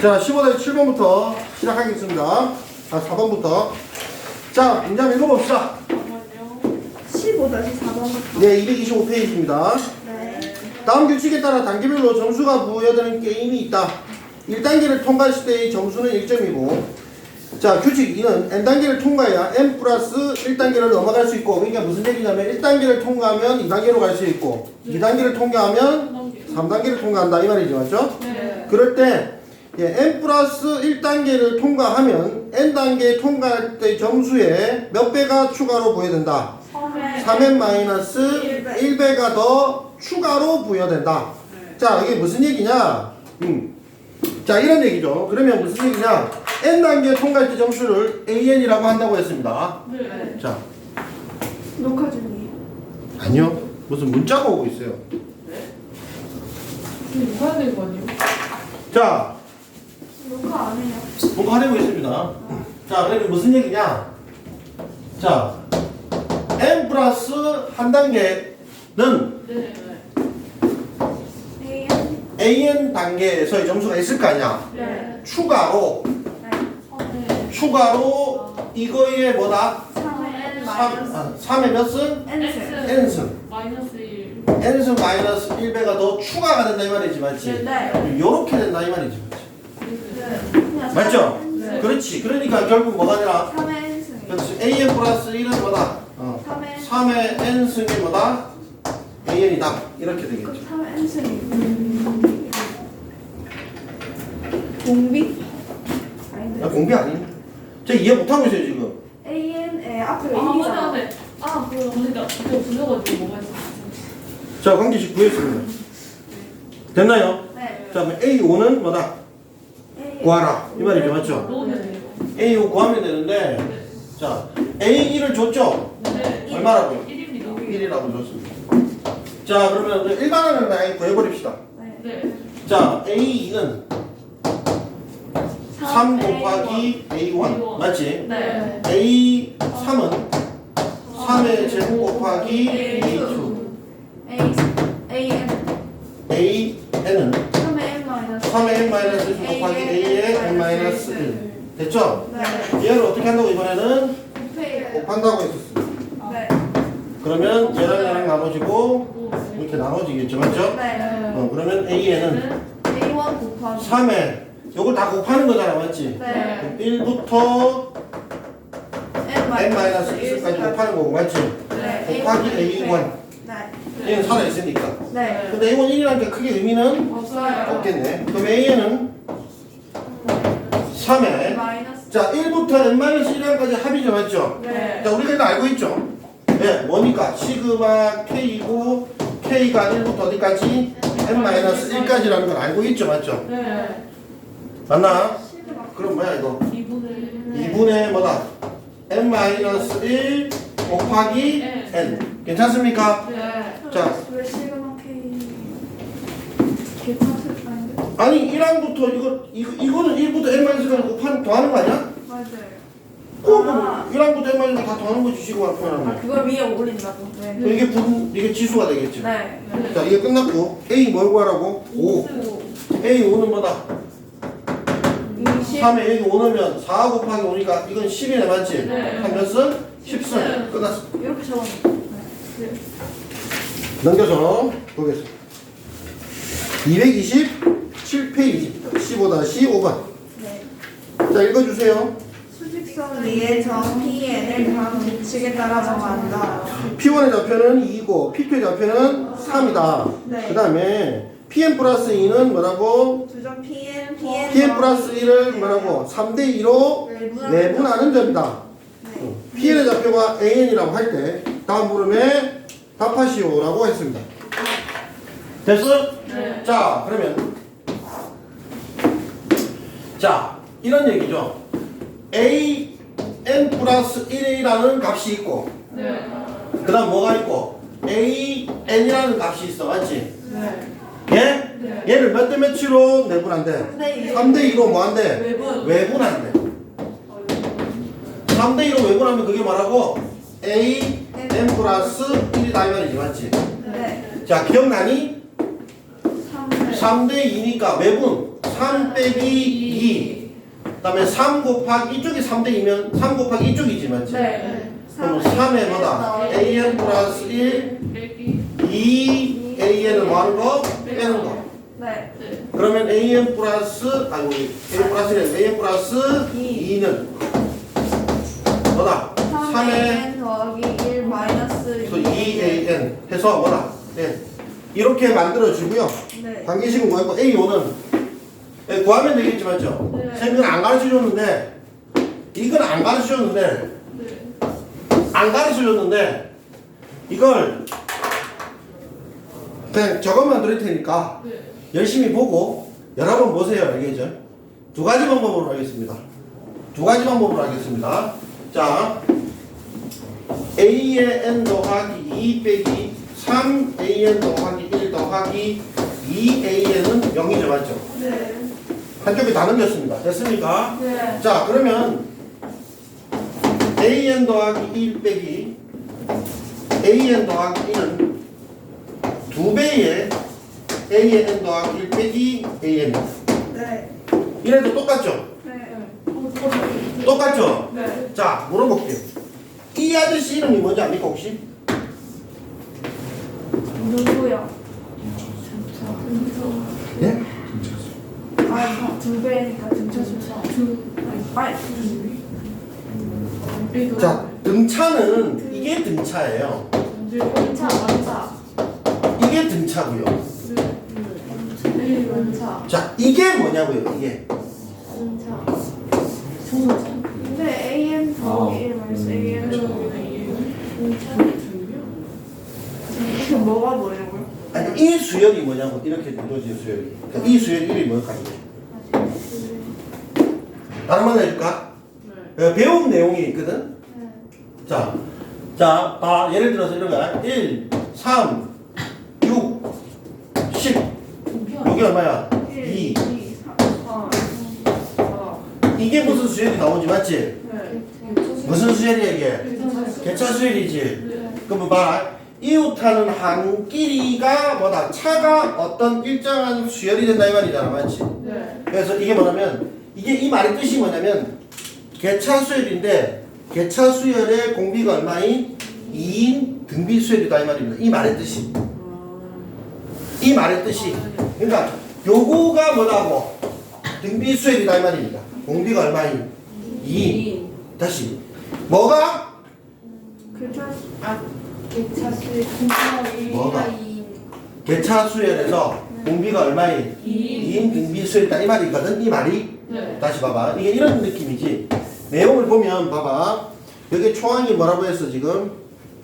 자, 15대 7번부터 시작하겠습니다. 아, 4번부터. 자, 문제 한번 읽어봅시다. 15-4번부터. 네, 225페이지입니다. 네. 다음 규칙에 따라 단계별로 점수가 부여되는 게임이 있다. 1단계를 통과했을 때의 점수는 1점이고, 자, 규칙 2는 n단계를 통과해야 n 플러스 1단계를 넘어갈 수 있고, 그러니까 무슨 얘기냐면 1단계를 통과하면 2단계로 갈 수 있고, 2단계를 통과하면 3단계를 통과한다. 이 말이죠. 맞죠? 네. 그럴 때 예, n 플러스 1단계를 통과하면 n단계 통과할 때 점수에 몇 배가 추가로 부여된다. 3n 마이너스 1배 가 더 추가로 부여된다. 자, 이게 무슨 얘기냐? 음. 자, 이런 얘기죠. 그러면 무슨 얘기냐? n단계 통과할 때 점수를 an이라고 한다고 했습니다. 네. 자, 녹화 중이에요. 아니요. 무슨 문자가 오고 있어요. 지금 뭐 해야 되는 거 아니에요? 자. 뭔가 하려고 있습니다. 자, 그러면 무슨 얘기냐? 자, n 플러스 한 단계는 네. An 단계에서의 점수가 있을 거 아니야? 네. 추가로. 추가로 이거에 뭐다? 3N 3, 마이너스 아, 3의 몇 승? N승. n승. 마이너스 1. n승 마이너스 1배가 더 추가가 된다 이 말이지, 맞지? 네. 요렇게 된다 이 말이지, 맞지? 맞죠? 네. 그렇지. 그러니까 결국 뭐가 되나? 3N승. 그렇지. an 플러스 1은 뭐다? 어. 3N. 3의 n승이 뭐다? an이다. 이렇게 그 되겠죠. 3N승이. 공비? 아닌데. 야, 공비 아니? 저 이해 못하고 있어요, 지금. AN에 앞에 아, 1이잖아. 맞아, 네. 아, 그거 보니까 그거 불려가지고 뭐가 있어. 자, 관계식 구했습니다. 됐나요? 네. 자, 그럼 A5는 뭐다? A. 구하라. 이 말이죠, 맞죠? 넣으면 돼요. A5 구하면 되는데, 자, A1을 줬죠? 네. 얼마라고요? 1입니다. 1이라고 줬습니다. 자, 그러면 이제 일반화를 라인 구해버립시다. 네. 네. 자, A2는 3 곱하기 A1. 맞지? 네. A3은 3의 제곱 곱하기 A2. A. AN. AN은 3의 N 마이너스. 3의 n 마이너스 1 곱하기 a의 n 마이너스 1 됐죠? 네. 얘를 어떻게 한다고 이번에는. 곱한다고 했었어요 네. 그러면 얘랑 얘랑 나눠지고 오, 이렇게 나눠지겠죠 맞죠? 네. 어, 그러면 a에는 네. A1 곱하기. 3에 요걸 다 곱하는 거잖아 맞지? 네. 1부터 N n 마이너스 1까지 곱하는 거고 맞지? 네. 곱하기 a1 네. 얘는 살아있으니까 네. 근데 a1 1이라는 게 크게 의미는 없어요. 없겠네 그럼 a는 3에 마이너스. 자 1부터 n-1까지 합이죠 맞죠? 네. 자, 우리가 일단 알고 있죠? 네, 뭐니까? 시그마 K고, K가 1부터 어디까지? n-1까지라는 걸 알고 있죠, 맞죠? 네. 맞나? 그럼 뭐야, 이거? 2분의 2분의 뭐다? n-1 곱하기 네. n. 괜찮습니까? 네. 자. 왜 시그마 K 괜찮을 아닌데? 아니, 1항부터 이거, 이거, 이거는 1부터 n-1까지 곱하는, 더하는 거 아니야? 맞아요. 그거 아. 1항부터 n-1까지 다 더하는 거지, 시그마 표현하는 아 거. 그걸 위에 올린다고. 네. 그럼 이게 분, 이게 지수가 되겠죠? 네. 자, 이게 끝났고, A 뭘 구하라고? 5. A 5는 뭐다? 20. 3에 여기 5 넣으면 4 곱하기 5니까 이건 10이네 맞지? 네. 한몇 승? 10승 끝났어 이렇게 적었네. 네. 넘겨서 보겠습니다 227페이지 15-5번 네. 자 읽어주세요 수직선 위에 점 Pn을 다음 규칙에 따라 정한다. P1의 좌표는 2이고 P2의 좌표는 3이다 네. 그 다음에 Pn 플러스 2는 뭐라고? 두점 Pn, Pn. Pn 플러스 1을 뭐라고? 3대 2로 내분하는 점이다 네. Pn의 좌표가 AN이라고 할 때 다음 물음에 답하시오라고 했습니다. 됐어? 네. 자 그러면 자 이런 얘기죠. A n 플러스 1이라는 값이 있고 네. 그 다음 뭐가 있고 A n이라는 값이 있어 맞지? 네. 얘? 네. 얘를 몇 대 몇으로 내분한대? 3대 3대 2로 뭐한대? 외분. 외분한대 3대 2로 외분하면 그게 뭐라고? A n 플러스 1이다 이 말이지 맞지? 네. 자 기억나니? 3. 3대 2니까 외분 3 빼기 2 그 다음에 3 곱하기 이쪽이 3대 2면 3 곱하기 이쪽이지 맞지? 네. 그럼 3에 뭐다? an 플러스 1 빼기 2 an은 뭐 하는 거? 빼는 거 네. 네. 그러면 an 플러스 아이고 a 플러스 1 a 플러스 이. 2는 뭐다? 3에 3an 더하기 1 마이너스 2an 해서 뭐다? 네. 이렇게 만들어주고요 네. 관계식은 뭐였고 A5는 예, 구하면 되겠지 맞죠? 네. 선생님은 안 가르쳐줬는데 이건 안 가르쳐줬는데 네. 안 가르쳐줬는데 이걸 그냥 저것만 드릴 테니까 네. 열심히 보고 여러 번 보세요 알겠죠? 두 가지 방법으로 하겠습니다 두 가지 방법으로 하겠습니다 자 a의 n 더하기 2 빼기 3an 더하기 1 더하기 2an은 0이죠 맞죠? 네. 한쪽이 다 넘겼습니다 됐습니까? 네. 자 그러면 an 더하기 1 빼기 an 더하기 1은 두 배의 a의 n 더하기 1 빼기 an 네. 이래도 똑같죠? 네. 어, 더. 똑같죠? 네. 자 물어볼게요 이 아저씨 이름이 뭔지 압니까 혹시? 누구요? 네? 아, 두 배니까 등차순서. 아니, 빼기 자 등차는 이게 등차예요 원차, 원차. 이게 등차고요 네. 원차. 자 이게 뭐냐고요 이게 원차. 근데 an 더하기 1 마이너스 an 이게 뭐가 뭐냐고요? 아니 이 수열이 뭐냐고 이렇게 이루어진 수열이 그러니까 이 수열 이름이 뭘까요? 다른 말 해줄까? 네. 어, 배운 내용이 있거든 네. 자, 자, 다 예를 들어서 이런 거야 1, 3, 6, 10 여기 얼마야? 1, 2 2, 3, 4. 이게 무슨 수열이 나오지 맞지? 네. 무슨 수열이야 이게? 개차 수열이지 네. 그러면 봐라 이웃하는 한 끼리가 뭐다 차가 어떤 일정한 수열이 된다 이 말이잖아 맞지? 네. 그래서 이게 뭐냐면 이게 이 말의 뜻이 뭐냐면 개차 수열인데 개차 수열의 공비가 얼마인 2인 등비 수열이다 이 말입니다 이 말의 뜻이 이 말의 뜻이 그러니까 요거가 뭐라고 등비 수열이다 이 말입니다 공비가 얼마인 2인 다시 뭐가 그차 아 개차수의 뭐가? 개차 수열에서 공비가 얼마인 2인 등비 수열이다 이 말이거든 이 말이 네. 다시 봐봐. 이게 이런 느낌이지. 내용을 보면 봐봐. 여기 초항이 뭐라고 했어 지금?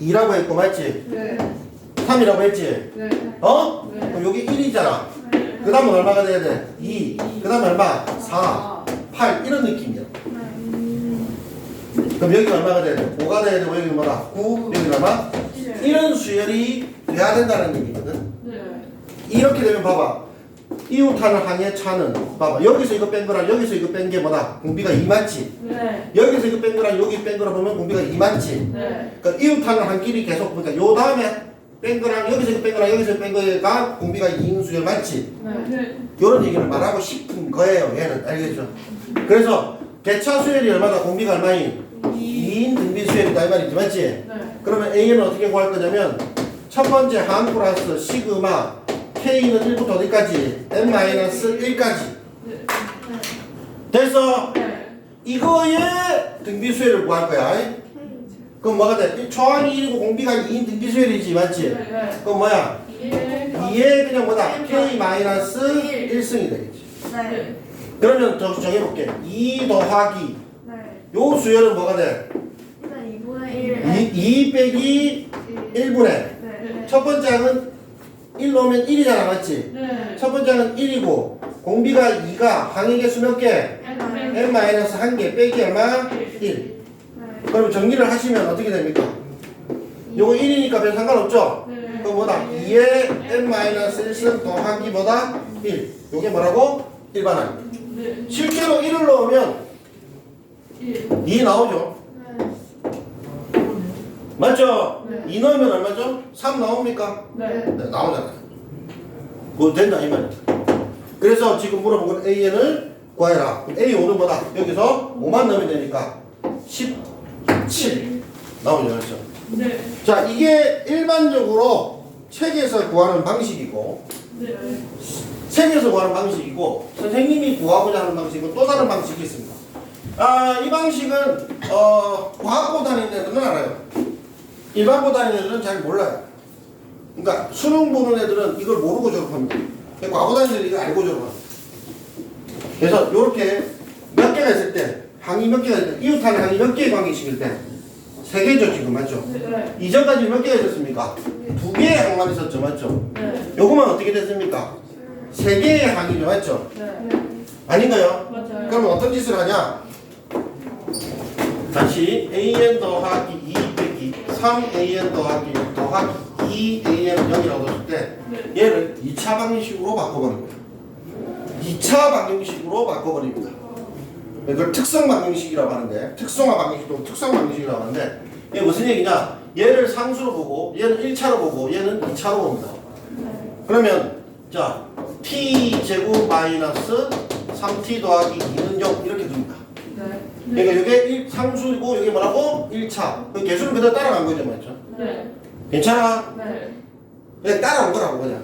2라고 했고 맞지? 네. 3이라고 했지? 네. 어? 네. 그럼 여기 1이잖아. 그 다음은 얼마가 돼야 돼? 2. 그 다음에 얼마? 4, 8 이런 느낌이야. 그럼 여기 얼마가 돼야 돼? 5가 돼야 되고 여기 뭐다? 9, 여기 얼마? 이런 수열이 돼야 된다는 얘기거든. 네. 이렇게 되면 봐봐. 이웃하는 항의 차는 봐봐. 여기서 이거 뺀 거랑 여기서 이거 뺀 게 뭐다? 공비가 2 맞지? 네. 여기서 이거 뺀 거랑 여기 뺀 거랑 보면 공비가 2 맞지? 네. 그러니까 이웃하는 한 끼리 계속 그러니까 요 다음에 뺀 거랑 여기서 이거 뺀 거랑 여기서 뺀 거가 공비가 2인 수열 맞지? 네. 요런 얘기를 말하고 싶은 거예요 얘는 알겠죠? 그래서 개차 수열이 얼마다 공비가 얼마인? 2인 등비 수열이다 이 말이지 맞지? 네. 그러면 A는 어떻게 구할 거냐면 첫 번째 항 플러스 시그마 K는 1부터 어디까지? n-1까지 네. 됐어? 네. 이거의 등비 수열을 구할 거야 그럼 뭐가 돼? 초항이 1이고 공비가 2인 등비 수열이지 맞지? 네. 그럼 뭐야? 예. 2의 그냥 뭐다? K-1승이 되겠지 네. 그러면 저 정해볼게 2 더하기 네. 요 수열은 뭐가 돼? 일단 2분의 1. 2, 2 빼기 1분의 네. 첫 번째 항은 1 넣으면 1이잖아 맞지? 네. 첫 번째 항은 1이고 공비가 2가 항의 개수 몇 개? n-1개 빼기 얼마? 1 네. 그럼 정리를 하시면 어떻게 됩니까? 요거 1이니까 별 상관없죠? 네. 그럼 뭐다? 2의 n-1승 더하기 뭐다? 1 요게 뭐라고? 일반항 네. 실제로 1을 넣으면 예. 2 나오죠? 맞죠? 네. 2 넣으면 얼마죠? 3 나옵니까? 네. 네, 나오잖아요. 그거 된다 이 말이야. 그래서 지금 물어본 건 AN을 구해라. 그럼 A5는 뭐다? 여기서 5만 넣으면 되니까 17 나오죠. 그렇죠? 네. 자, 이게 일반적으로 책에서 구하는 방식이고 네. 책에서 구하는 방식이고 선생님이 구하고자 하는 방식은 또 다른 방식이 있습니다. 아, 이 방식은 어, 과학고 다니는 애들은 알아요. 일반고 다니는 애들은 잘 몰라요. 그러니까 수능 보는 애들은 이걸 모르고 졸업합니다. 과고 다니는 애들은 이걸 알고 졸업합니다. 그래서 이렇게 몇 개가 있을 때 항이 몇 개가 있을 때 이웃하는 항이 몇 개의 관계식일 때 세 개죠 지금 맞죠? 네. 이전까지 몇 개가 있었습니까? 두 개의 항만 있었죠 맞죠? 네. 요거만 어떻게 됐습니까? 세 개의 항이죠 맞죠? 네. 아닌가요? 맞아요. 그러면 어떤 짓을 하냐? 다시 an 더하기 2 빼기 3an 더하기 더하기 2an 0이라고 했을 때 네. 얘를 2차 방정식으로 바꿔버립니다. 2차 방정식으로 바꿔버립니다. 이걸 특성 방정식이라고 하는데 특성화 방정식도 특성 방정식이라고 하는데 이게 무슨 얘기냐? 얘를 상수로 보고 얘는 1차로 보고 얘는 2차로 봅니다. 그러면 자 t 제곱 마이너스 3t 더하기 2는 0 이렇게 됩니다. 네. 그러니까 이게 일- 상수이고 이게 뭐라고? 1차. 그 개수는 그대로 따라간 거죠, 맞죠? 네. 괜찮아? 네. 그냥 따라온 거라고 그냥.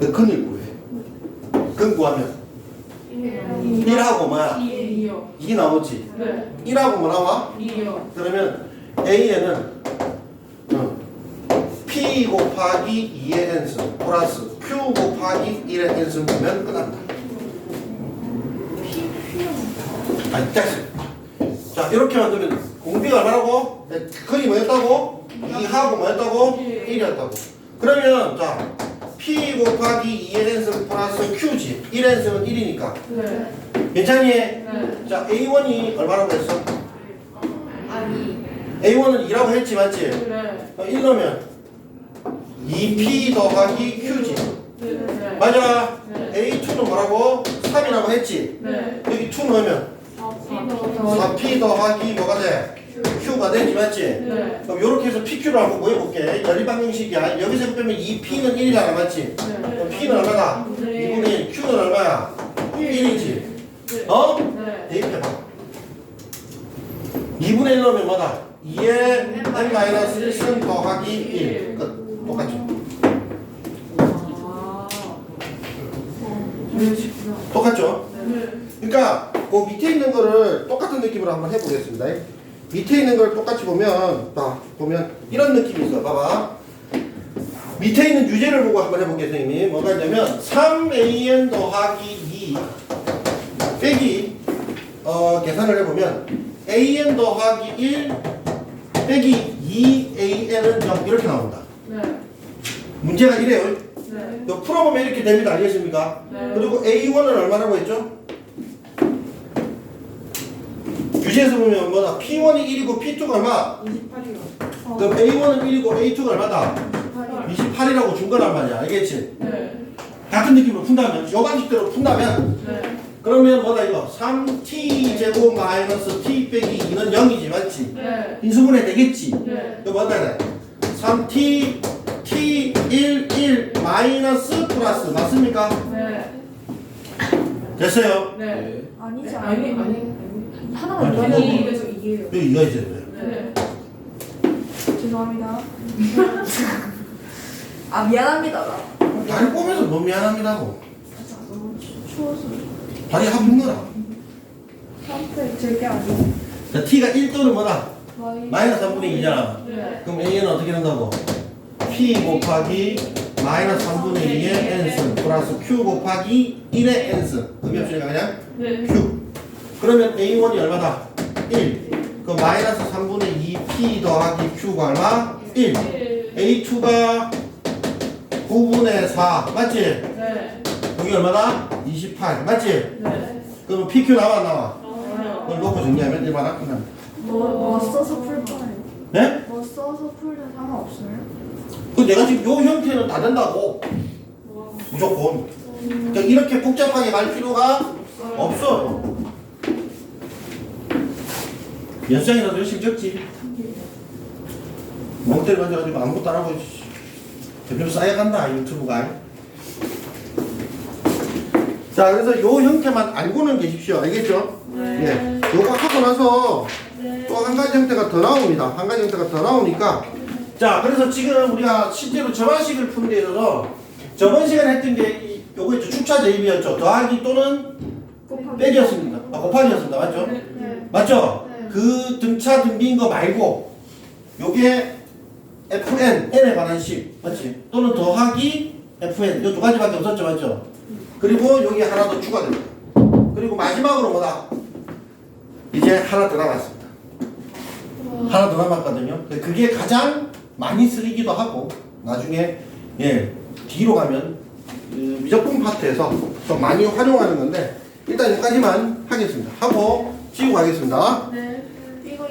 그 근을 구해. 근 구하면 1하고 뭐야? 2요. 2 나오지. 네. 1하고 뭐 나와? 2요. 그러면 A에는 어, P 곱하기 2의 n승 플러스 Q 곱하기 1의 n승 보면 끝난다. 아니, 됐어. 자, 이렇게 만들면 공비가 얼마라고? 네, 근이 뭐였다고? 2하고 뭐였다고? 1이었다고. 그러면, 자, P 곱하기 2의 n승 플러스 Q지. 1의 n승은 1이니까. 네. 괜찮니? 네. 자, A1이 얼마라고 했어? 아니. A1은 2라고 했지, 맞지? 네. 어, 1 넣으면 2P 더하기 Q지. 네. 맞아. 네. A2는 뭐라고? 3이라고 했지. 네. 여기 2 넣으면 4P 더하기 뭐가 돼? Q가 되지, 맞지? 네. 그럼 이렇게 해서 PQ를 한번 구해볼게. 연립 방정식이야. 여기서 빼면 2P는 1이잖아, 맞지? 그럼 P는 얼마다? 네. 2분의 1. Q는 얼마야? 1이지. 네. 어? 네. 대입해봐. 2분의 1 넣으면 뭐다? 2의 n-1승 더하기 1. 끝. 똑같죠? 똑같죠? 네. 그러니까 그 밑에 있는 거를 똑같은 느낌으로 한번 해보겠습니다. 밑에 있는 걸 똑같이 보면 봐 보면 이런 느낌이 있어. 봐봐. 밑에 있는 유제를 보고 한번 해볼게요, 선생님이. 뭐가 있냐면 3an 더하기 2 빼기 어, 계산을 해보면 an 더하기 1 빼기 2an은 0 이렇게 나온다. 네. 문제가 이래요. 네. 풀어보면 이렇게 됩니다. 알겠습니까? 네. 그리고 A1은 얼마라고 했죠? 규제에서 보면 뭐다? P1이 1이고 P2가 얼마? 28이요. 그럼 A1은 1이고 A2가 얼마다? 28이라고 준 거란 말이야. 알겠지? 네. 같은 느낌으로 푼다면, 요 방식대로 푼다면, 네. 그러면 뭐다 이거? 3T 제곱 마이너스 T 빼기 2는 0이지, 맞지? 네. 인수분해 되겠지? 네. 이거 뭐다 돼? 3T T 1 1 마이너스 플러스 맞습니까? 네. 됐어요? 네. 아니지 아니, 아니. 하나만 아니. 해보고. 이에서 이게요. 여기 이거 있어야 돼요. 네. 죄송합니다. 아 미안합니다. 나. 다리 꼬면서 너무 미안합니다고. 너무 추- 추워서. 다리 넣어라. 한테 제게 아니고. 자, T가 1 또는 뭐다? 마이너스 3분의 2잖아. 네. 그럼 A는 어떻게 된다고? P 곱하기 마이너스 3분의 2의 n승 플러스 Q 곱하기 1의 n승. 의미 없으니까 그냥 네. Q. 그러면 A1이 얼마다? 1. 그 마이너스 3분의 2 P 더하기 Q가 얼마? 1. 네. A2가 9분의 4. 맞지? 네. 여기 얼마다? 28. 맞지? 네. 그러면 PQ 나와 안 나와? 어. 그걸 놓고 정리하면 일반 끝납니다. 뭐, 뭐 써서 풀 거예요. 네? 뭐 써서 풀든 상관없어요. 그 내가 지금 요 형태는 다 된다고. 무조건. 그러니까 이렇게 복잡하게 갈 필요가 없어요. 연상이라도 열심히 적지. 멍때리 만져가지고 아무것도 안 하고 대표 쌓여간다 유튜브가. 자, 그래서 요 형태만 알고는 계십시오. 알겠죠? 예. 요거 하고 나서 또한 가지 형태가 더 나옵니다. 한 가지 형태가 더 나오니까. 자, 그래서 지금 우리가 실제로 저반식을 푸는 데 있어서 저번 시간에 했던 게 이- 요거 있죠. 축차 대입이었죠. 더하기 또는 빼기였습니다. 아, 곱하기였습니다. 맞죠? 네. 맞죠? 네. 그 등차 등비인 거 말고 요게 fn, n에 관한 식 맞지? 또는 더하기 fn 요 두 가지밖에 없었죠 맞죠? 그리고 여기 하나 더 추가됩니다 그리고 마지막으로 뭐다? 이제 하나 더 남았습니다 하나 더 남았거든요 근데 그게 가장 많이 쓰이기도 하고 나중에 예 뒤로 가면 그 미적분 파트에서 좀 많이 활용하는 건데 일단 여기까지만 하겠습니다 하고 지우고 가겠습니다 네.